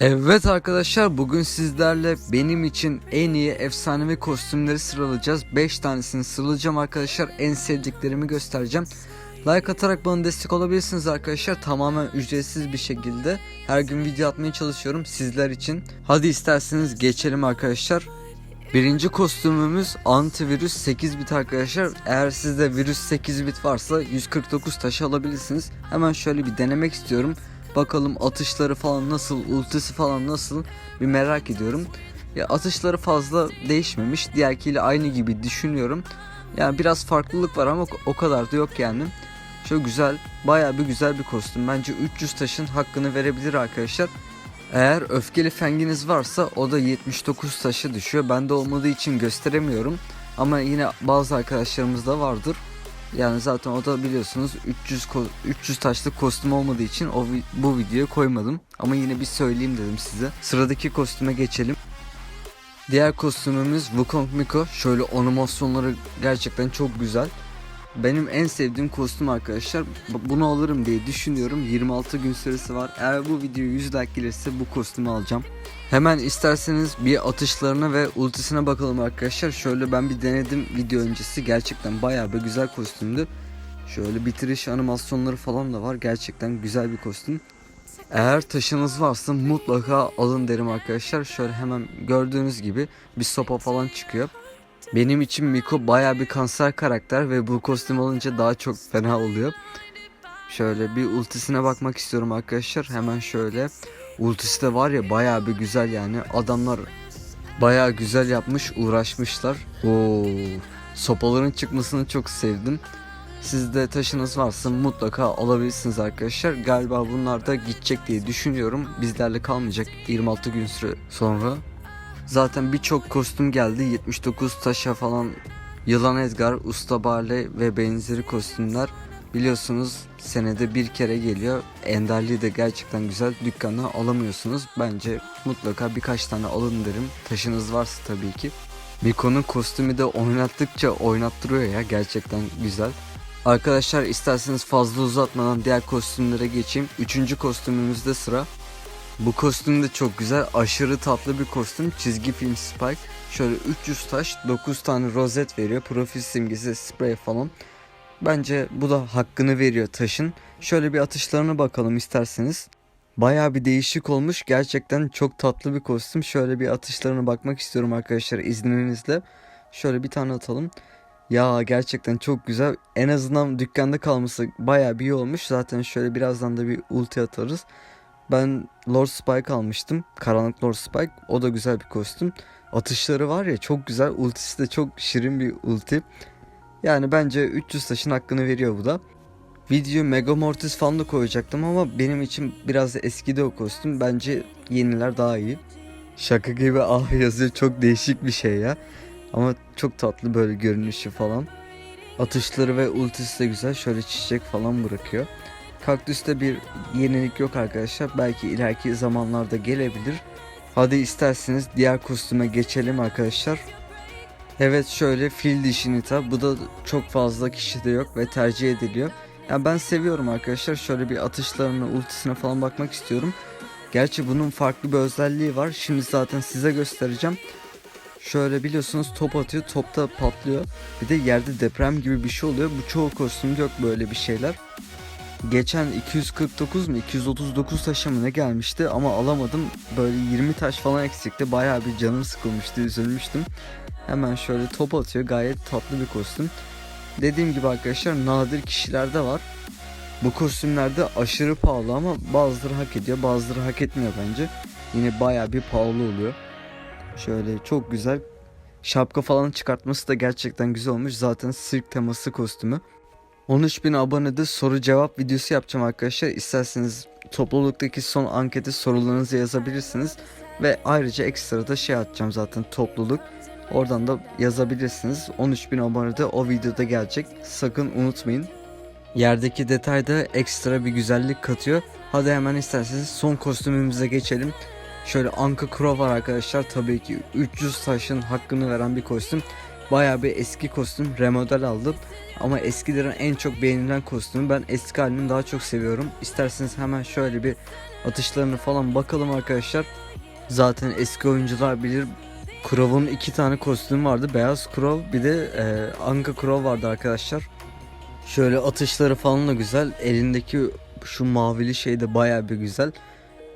Evet arkadaşlar bugün sizlerle benim için en iyi efsanevi kostümleri sıralayacağız. 5 tanesini sıralayacağım arkadaşlar. En sevdiklerimi göstereceğim. Like atarak bana destek olabilirsiniz arkadaşlar. Tamamen ücretsiz bir şekilde. Her gün video atmaya çalışıyorum sizler için. Hadi isterseniz geçelim arkadaşlar. Birinci kostümümüz antivirüs 8 bit arkadaşlar. Eğer sizde virüs 8 bit varsa 149 taşı alabilirsiniz. Hemen şöyle bir denemek istiyorum. Bakalım atışları falan nasıl, ultisi falan nasıl bir merak ediyorum. Ya atışları fazla değişmemiş. Diğerkiyle aynı gibi düşünüyorum. Yani biraz farklılık var ama o kadar da yok yani. Şöyle güzel, bayağı bir güzel bir kostüm. Bence 300 taşın hakkını verebilir arkadaşlar. Eğer öfkeli fenginiz varsa o da 79 taşı düşüyor. Bende olmadığı için gösteremiyorum. Ama yine bazı arkadaşlarımızda vardır. Yani zaten o da biliyorsunuz 300 ko- 300 taşlık kostüm olmadığı için o bu videoya koymadım. Ama yine bir söyleyeyim dedim size. Sıradaki kostüme geçelim. Diğer kostümümüz Wukong Miko. Şöyle animasyonları gerçekten çok güzel. Benim en sevdiğim kostüm arkadaşlar. Bu- Bunu alırım diye düşünüyorum. 26 gün süresi var. Eğer bu video 100 like gelirse bu kostümü alacağım. Hemen isterseniz bir atışlarına ve ultisine bakalım arkadaşlar. Şöyle ben bir denedim video öncesi. Gerçekten bayağı bir güzel kostümdü. Şöyle bitiriş animasyonları falan da var. Gerçekten güzel bir kostüm. Eğer taşınız varsa mutlaka alın derim arkadaşlar. Şöyle hemen gördüğünüz gibi bir sopa falan çıkıyor. Benim için Miko baya bir kanser karakter ve bu kostüm alınca daha çok fena oluyor. Şöyle bir ultisine bakmak istiyorum arkadaşlar. Hemen şöyle. Ultisi de var ya baya bir güzel yani. Adamlar baya güzel yapmış, uğraşmışlar. Oo, sopaların çıkmasını çok sevdim. Sizde taşınız varsa mutlaka alabilirsiniz arkadaşlar. Galiba bunlar da gidecek diye düşünüyorum. Bizlerle kalmayacak 26 gün süre sonra. Zaten birçok kostüm geldi. 79 taşa falan Yılan Edgar, Usta Barley ve benzeri kostümler biliyorsunuz senede bir kere geliyor. Enderliği de gerçekten güzel. Dükkana alamıyorsunuz. Bence mutlaka birkaç tane alın derim. Taşınız varsa tabii ki. Miko'nun kostümü de oynattıkça oynattırıyor ya gerçekten güzel. Arkadaşlar isterseniz fazla uzatmadan diğer kostümlere geçeyim. Üçüncü kostümümüzde sıra. Bu kostüm de çok güzel. Aşırı tatlı bir kostüm. Çizgi film Spike. Şöyle 300 taş, 9 tane rozet veriyor. Profil simgesi, sprey falan. Bence bu da hakkını veriyor taşın. Şöyle bir atışlarına bakalım isterseniz. Bayağı bir değişik olmuş. Gerçekten çok tatlı bir kostüm. Şöyle bir atışlarına bakmak istiyorum arkadaşlar izninizle. Şöyle bir tane atalım. Ya gerçekten çok güzel. En azından dükkanda kalması bayağı bir iyi olmuş. Zaten şöyle birazdan da bir ulti atarız. Ben Lord Spike almıştım. Karanlık Lord Spike. O da güzel bir kostüm. Atışları var ya çok güzel. Ultisi de çok şirin bir ulti. Yani bence 300 taşın hakkını veriyor bu da. Video Mega Mortis falan da koyacaktım ama benim için biraz da eskidi o kostüm. Bence yeniler daha iyi. Şaka gibi ah yazıyor çok değişik bir şey ya. Ama çok tatlı böyle görünüşü falan. Atışları ve ultisi de güzel. Şöyle çiçek falan bırakıyor. Kaktüste bir yenilik yok arkadaşlar. Belki ileriki zamanlarda gelebilir. Hadi isterseniz diğer kostüme geçelim arkadaşlar. Evet şöyle fil dişi Nita. Bu da çok fazla kişide yok ve tercih ediliyor. Yani ben seviyorum arkadaşlar. Şöyle bir atışlarına, ultisine falan bakmak istiyorum. Gerçi bunun farklı bir özelliği var. Şimdi zaten size göstereceğim. Şöyle biliyorsunuz top atıyor, topta patlıyor. Bir de yerde deprem gibi bir şey oluyor. Bu çoğu kostümde yok böyle bir şeyler. Geçen 249 mu 239 taşa mı ne gelmişti ama alamadım. Böyle 20 taş falan eksikti. Bayağı bir canım sıkılmıştı, üzülmüştüm. Hemen şöyle top atıyor. Gayet tatlı bir kostüm. Dediğim gibi arkadaşlar nadir kişilerde var. Bu kostümlerde aşırı pahalı ama bazıları hak ediyor, bazıları hak etmiyor bence. Yine bayağı bir pahalı oluyor. Şöyle çok güzel. Şapka falan çıkartması da gerçekten güzel olmuş. Zaten sirk teması kostümü. 13.000 abonede soru cevap videosu yapacağım arkadaşlar. İsterseniz topluluktaki son ankete sorularınızı yazabilirsiniz. Ve ayrıca ekstra da şey atacağım zaten topluluk. Oradan da yazabilirsiniz. 13.000 abonede o videoda gelecek. Sakın unutmayın. Yerdeki detay da ekstra bir güzellik katıyor. Hadi hemen isterseniz son kostümümüze geçelim. Şöyle Anka Crow var arkadaşlar. Tabii ki 300 taşın hakkını veren bir kostüm. Bayağı bir eski kostüm. Remodel aldım. Ama eskilerin en çok beğenilen kostümü. Ben eski halini daha çok seviyorum. İsterseniz hemen şöyle bir atışlarını falan bakalım arkadaşlar. Zaten eski oyuncular bilir Crow'un iki tane kostümü vardı. Beyaz Crow bir de e, Anka Crow vardı arkadaşlar. Şöyle atışları falan da güzel. Elindeki şu mavili şey de baya bir güzel.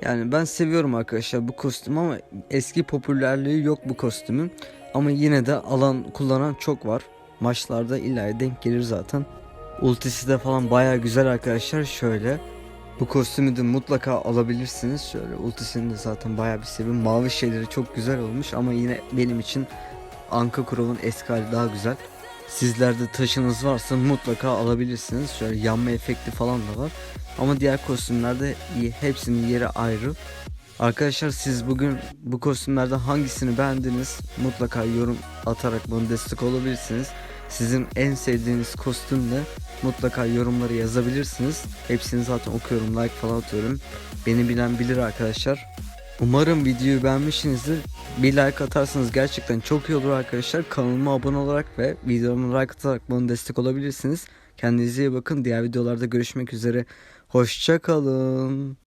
Yani ben seviyorum arkadaşlar bu kostüm ama eski popülerliği yok bu kostümün. Ama yine de alan kullanan çok var. Maçlarda illa denk gelir zaten. Ultisi de falan baya güzel arkadaşlar. Şöyle bu kostümü de mutlaka alabilirsiniz. Şöyle ultisini de zaten baya bir seviyorum. Mavi şeyleri çok güzel olmuş ama yine benim için Anka Crow'un eski hali daha güzel. Sizlerde taşınız varsa mutlaka alabilirsiniz. Şöyle yanma efekti falan da var. Ama diğer kostümlerde. Hepsinin yeri ayrı. Arkadaşlar siz bugün bu kostümlerden hangisini beğendiniz? Mutlaka yorum atarak bana destek olabilirsiniz. Sizin en sevdiğiniz kostüm ne? Mutlaka yorumları yazabilirsiniz. Hepsini zaten okuyorum, like falan atıyorum. Beni bilen bilir arkadaşlar. Umarım videoyu beğenmişsinizdir. Bir like atarsanız gerçekten çok iyi olur arkadaşlar. Kanalıma abone olarak ve videomu like atarak bana destek olabilirsiniz. Kendinize iyi bakın. Diğer videolarda görüşmek üzere. Hoşçakalın.